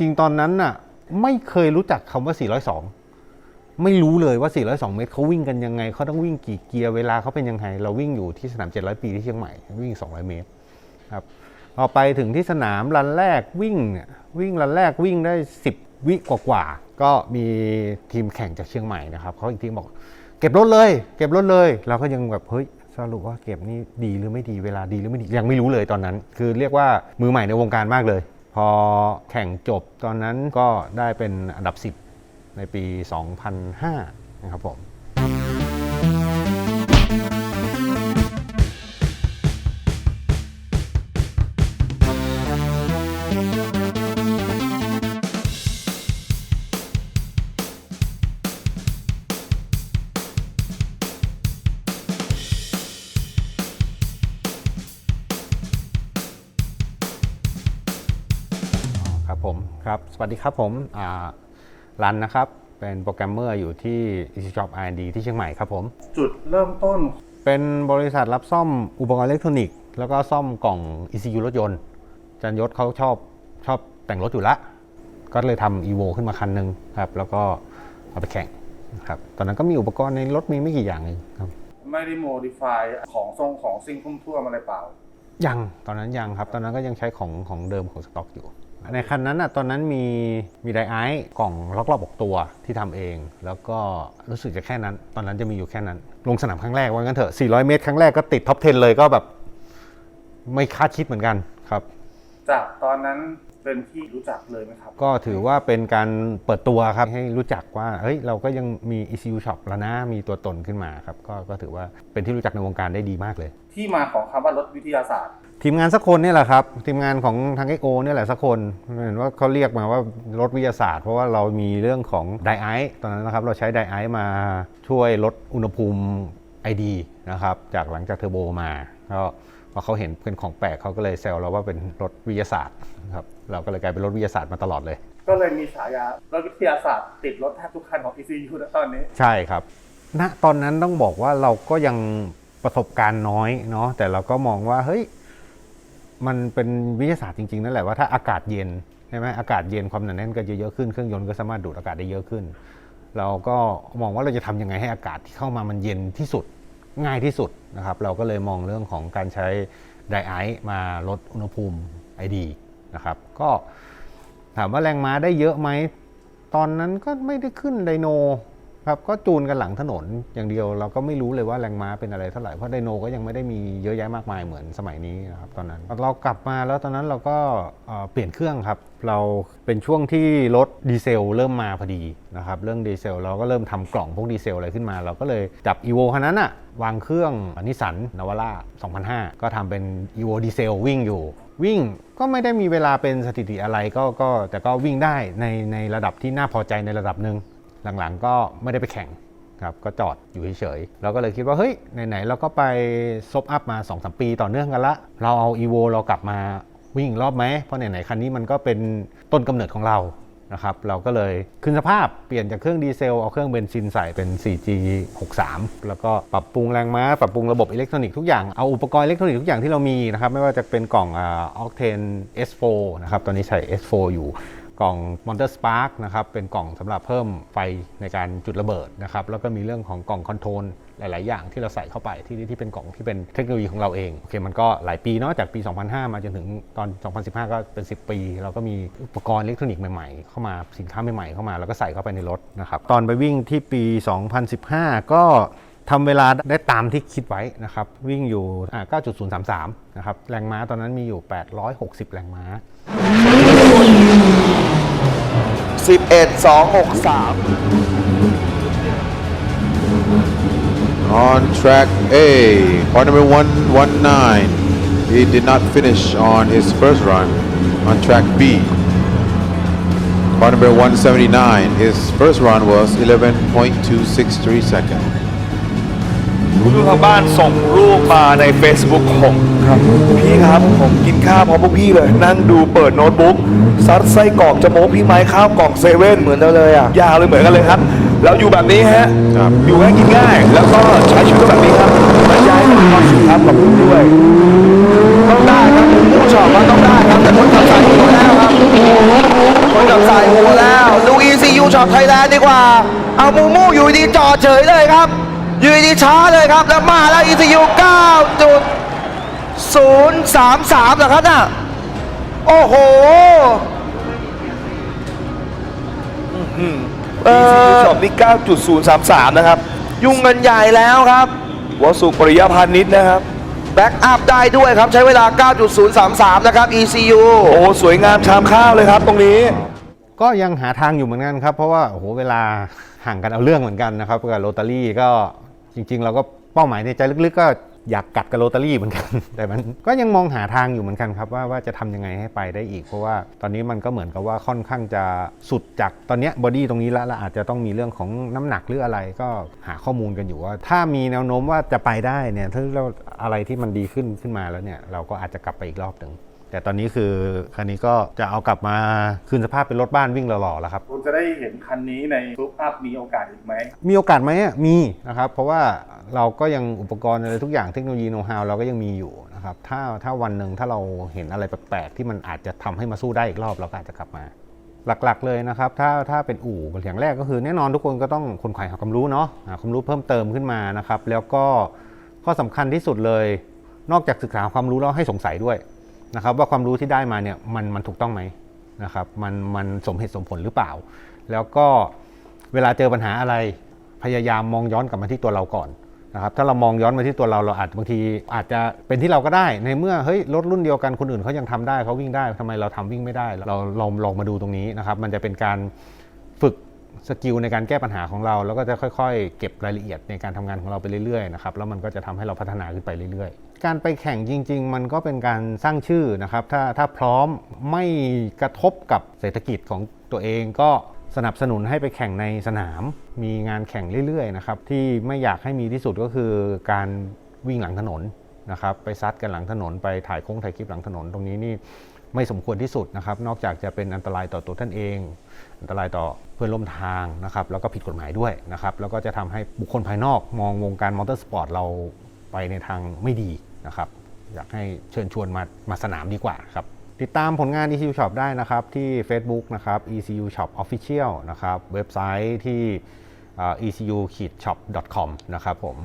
ริง ๆ ตอนนั้นน่ะ ไม่เคยรู้จักคำว่า 402 ไม่รู้เลยว่า 402 เมตรเขาวิ่งกันยังไง เขาต้องวิ่งกี่เกียร์ เวลาเขาเป็นยังไง เราวิ่งอยู่ที่สนาม 700 ปีที่เชียงใหม่ วิ่ง 200 เมตรครับพอไปถึงที่สนามรันแรกวิ่งเนี่ยวิ่งรันแรกวิ่งได้ 10 วิกว่าๆ ก็มีทีมแข่งจากเชียงใหม่นะครับเขาอีกทีบอก เก็บรถเลย เก็บรถเลย เราก็ยังแบบเฮ้ยสรุปว่าเก็บนี่ดีหรือไม่ดีเวลาดีหรือไม่ดียังไม่รู้เลยตอนนั้น คือเรียกว่ามือใหม่ในวงการมากเลย พอแข่งจบตอนนั้นก็ได้เป็นอันดับ 10 ในปี 2005 นะครับผม ครับผมครับสวัสดีครับผมอ่ารันนะครับ เป็นโปรแกรมเมอร์อยู่ที่ Easy Shop R&D ที่เชียงใหม่ครับผม จุดเริ่มต้น เป็นบริษัทรับซ่อมอุปกรณ์อิเล็กทรอนิกส์แล้วก็ซ่อมกล่อง ECU รถยนต์อาจันยศเขาชอบชอบแต่งรถอยู่ละ ก็เลยทำ EVO ขึ้นมาคันหนึ่งครับ แล้วก็เอาไปแข่งครับตอนนั้นก็มีอุปกรณ์ในรถมีไม่กี่อย่างเองครับไม่ได้โมดิฟายของทรงของซิ่งทุ่มท่วมอะไรเปล่า ยัง ตอนนั้นยังครับ ตอนนั้นก็ยังใช้ของของเดิมของสต็อกอยู่ ในคันนั้นอะตอนนั้นมีมีไดไอซ์กล่องล็อกรอบอกตัวที่ทำเอง แล้วก็รู้สึกจะแค่นั้น ตอนนั้นจะมีอยู่แค่นั้น ลงสนามครั้งแรกว่างั้นเถอะ 400 เมตรครั้งแรกก็ติดท็อป 10 เลยก็แบบ ไม่คาดคิดเหมือนกันครับ จากตอนนั้น เป็นที่รู้จักเลยไหมครับ ก็ถือว่าเป็นการเปิดตัวครับให้รู้จักว่าเฮ้ยเราก็ยังมี ECU Shop แล้วนะมีตัวตนขึ้นมาครับก็ก็ถือว่าเป็นที่รู้จักในวงการได้ดีมากเลย ที่มาของคำว่ารถวิทยาศาสตร์ ทีมงานสักคนเนี่ยแหละครับ ทีมงานของทางเอ็กโอเนี่ยแหละสักคนเห็นว่าเขาเรียกมาว่ารถวิทยาศาสตร์ เพราะว่าเรามีเรื่องของไดไอซ์ตอนนั้นนะครับเราใช้ไดไอซ์มาช่วยลดอุณหภูมิ ID นะครับจากหลังจากเทอร์โบมาก็ พอเขาเห็นเป็นของแปลกเขาก็เลยแซวเราว่าเป็นรถวิทยาศาสตร์ครับเราก็เลยกลายเป็นรถวิทยาศาสตร์มาตลอดเลย ก็เลยมีฉายารถวิทยาศาสตร์ติดรถแทบทุกคันของ ECU ณตอนนี้ ใช่ครับณตอนนั้นต้องบอกว่าเราก็ยังประสบการณ์น้อยเนาะแต่เราก็มองว่าเฮ้ยมันเป็นวิทยาศาสตร์จริงๆนั่นแหละว่าถ้าอากาศเย็นใช่ไหมอากาศเย็นความหนาแน่นก็จะเยอะขึ้นเครื่องยนต์ก็สามารถดูดอากาศได้เยอะขึ้น เราก็มองว่าเราจะทำยังไงให้อากาศที่เข้ามามันเย็นที่สุด ง่ายที่สุดนะครับ เราก็เลยมองเรื่องของการใช้ไดไอซ์มาลดอุณหภูมิไอดีนะครับ ก็ถามว่าแรงม้าได้เยอะไหม ตอนนั้นก็ไม่ได้ขึ้นไดโน ครับก็จูนกันหลังถนนอย่างเดียวเราก็ไม่รู้เลยว่าแรงม้าเป็นอะไรเท่าไหร่เพราะไดโนก็ยังไม่ได้มีเยอะแยะมากมายเหมือนสมัยนี้นะครับตอนนั้นเรากลับมาแล้วตอนนั้นเราก็เปลี่ยนเครื่องครับเราเป็นช่วงที่รถดีเซลเริ่มมาพอดีนะครับเรื่องดีเซลเราก็เริ่มทำกล่องพวกดีเซลอะไรขึ้นมา เราก็เลยจับ e v o คันนั้นอะวางเครื่องนิสันนาวาร่า2005 ก็ทำเป็น e v o ดีเซลวิ่งอยู่วิ่งก็ไม่ได้มีเวลาเป็นสถิติอะไรก็ก็แต่ก็วิ่งได้ในในระดับที่น่าพอใจในระดับหนึ่ง หลังๆก็ไม่ได้ไปแข่งครับก็จอดอยู่เฉยๆเราก็เลยคิดว่าเฮ้ยไหนๆเราก็ไปซบอัพมา2-3ปีต่อเนื่องกันละ เราเอา e v o เรากลับมาวิ่งรอบไหมเพราะไหนๆคันนี้มันก็เป็นต้นกำเนิดของเรานะครับเราก็เลยคืนสภาพเปลี่ยนจากเครื่องดีเซล เอาเครื่องเบนซินใส่เป็น 4G 63 แล้วก็ปรับปรุงแรงม้า ปรับปรุงระบบอิเล็กทรอนิกส์ทุกอย่าง เอาอุปกรณ์อิเล็กทรอนิกส์ทุกอย่างที่เรามีนะครับ ไม่ว่าจะเป็นกล่องอ่า Octane S4 นะครับ ตอนนี้ใช้ S4 อยู่ กล่อง Monster Spark นะครับเป็นกล่องสำหรับเพิ่มไฟในการจุดระเบิดนะครับแล้วก็มีเรื่องของกล่องคอนโทรลหลาย ๆ อย่างที่เราใส่เข้าไปที่ที่เป็นกล่องที่เป็นเทคโนโลยีของเราเองโอเคมันก็หลายปีเนาะจากปี 2005 มาจนถึงตอน 2015 ก็เป็น 10 ปี เราก็มีอุปกรณ์อิเล็กทรอนิกส์ใหม่ ๆ เข้ามาสินค้าใหม่ ๆ เข้ามา แล้วก็ใส่เข้าไปในรถนะครับตอนไปวิ่งที่ปี 2015 ก็ทำเวลาได้ตามที่คิดไว้นะครับ วิ่งอยู่อ่า9.033 นะครับ แรงม้าตอนนั้นมีอยู่ 860 แรงม้า 11 2 6 3 On track A, car number 119. He did not finish on his first run. On track B, car number 179. His first run was 11.263 seconds. คุณผู้ชมทางบ้านส่งรูปมาใน Facebook ผมครับพี่ครับผมกินข้าวพร้อมพวกพี่เลย นั่งดูเปิดโน้ตบุ๊กซัดไส้กรอกจะโม้พี่ไม้ข้าวกล่องเซเว่นเหมือนกันเลยอะยาวเลยเหมือนกันเลยครับเราอยู่แบบนี้ฮะครับอยู่ให้กินง่าย แล้วก็ใช้ชีวิตแบบนี้ครับบรรยายมีความสุขครับขอบคุณด้วย ต้องได้ครับผู้ชอบว่าต้องได้ครับแต่คนขับสายอยู่แล้วครับคนนกับสายหัวแล้วดู ECU ช็อตไทยแลนด์ดีกว่า เอามูมูอยู่ดีจอดเฉยเลยครับ อยู่ดีช้าเลยครับ แล้วมาแล้ว ECU 9.033เหรอครับน่ะโอ้โหเออช็อตนี่9.033นะครับ ยุ่งเงินใหญ่แล้วครับวสุปริยพานิชนะครับแบ็กอัพได้ด้วยครับ ใช้เวลา 9.033 นะครับ ECU โอ้สวยงามชามข้าวเลยครับตรงนี้ ก็ยังหาทางอยู่เหมือนกันครับ เพราะว่าโอ้โหเวลาห่างกันเอาเรื่องเหมือนกันนะครับกับโรตารี่ก็ จริง ๆ เราก็เป้าหมายในใจลึกๆ ก็อยากกัดกับโรตารี่เหมือนกัน แต่มันก็ยังมองหาทางอยู่เหมือนกันครับว่าว่าจะทำยังไงให้ไปได้อีก เพราะว่าตอนนี้มันก็เหมือนกับว่าค่อนข้างจะสุดจากตอนนี้บอดี้ตรงนี้ล้วแล้วอาจจะต้องมีเรื่องของน้ำหนักหรืออะไรก็หาข้อมูลกันอยู่ว่า ถ้ามีแนวโน้มว่าจะไปได้เนี่ยถ้าเราอะไรที่มันดีขึ้นขึ้นมาแล้วเนี่ยเราก็อาจจะกลับไปอีกรอบหนึ่ง แต่ตอนนี้คือคันนี้ก็จะเอากลับมาคืนสภาพเป็นรถบ้านวิ่งหล่อๆแล้วครับ คุณจะได้เห็นคันนี้ในซุปอัพมีโอกาสอีกไหม มีโอกาสไหมอะมีนะครับ เพราะว่าเราก็ยังอุปกรณ์อะไรทุกอย่างเทคโนโลยีโน้ตฮาวเราก็ยังมีอยู่นะครับ ถ้าถ้าวันหนึ่งถ้าเราเห็นอะไรแปลกๆที่มันอาจจะทำให้มาสู้ได้อีกรอบเราก็อาจจะกลับมาหลักๆเลยนะครับ ถ้าถ้าเป็นอู่อย่างแรกก็คือแน่นอนทุกคนก็ต้องคนขายหาความรู้เนาะหาความรู้เพิ่มเติมขึ้นมานะครับ แล้วก็ข้อสำคัญที่สุดเลย นอกจากศึกษาความรู้แล้วให้สงสัยด้วย นะครับว่าความรู้ที่ได้มาเนี่ยมันมันถูกต้องไหมนะครับมันมันสมเหตุสมผลหรือเปล่า แล้วก็เวลาเจอปัญหาอะไรพยายามมองย้อนกลับมาที่ตัวเราก่อนนะครับถ้าเรามองย้อนมาที่ตัวเราเราอาจบางทีอาจจะเป็นที่เราก็ได้ ในเมื่อเฮ้ยรถรุ่นเดียวกันคนอื่นเขายังทำได้เขาวิ่งได้ทำไมเราทำวิ่งไม่ได้ เราลองลองมาดูตรงนี้นะครับมันจะเป็นการฝึกสกิลในการแก้ปัญหาของเรา แล้วก็จะค่อย ๆ เก็บรายละเอียดในการทำงานของเราไปเรื่อยๆนะครับแล้วมันก็จะทำให้เราพัฒนาขึ้นไปเรื่อยๆ การไปแข่งจริง ๆ มันก็เป็นการสร้างชื่อนะครับ ถ้าถ้าพร้อมไม่กระทบกับเศรษฐกิจของตัวเองก็สนับสนุนให้ไปแข่งในสนาม มีงานแข่งเรื่อยๆนะครับที่ไม่อยากให้มีที่สุดก็คือการวิ่งหลังถนนนะครับไปซัดกันหลังถนนไปถ่ายโค้งถ่ายคลิปหลังถนนตรงนี้นี่ไม่สมควรที่สุดนะครับ นอกจากจะเป็นอันตรายต่อตัวท่านเอง อันตรายต่อเพื่อนร่วมทางนะครับ แล้วก็ผิดกฎหมายด้วยนะครับ แล้วก็จะทำให้บุคคลภายนอกมองวงการมอเตอร์สปอร์ตเราไปในทางไม่ดี นะครับ อยากให้เชิญชวนมามาสนามดีกว่าครับ ติดตามผลงาน ECU Shop ได้นะครับ ที่ Facebook นะครับ ECU Shop Official นะครับ เว็บไซต์ที่ ecu-shop.com นะครับผม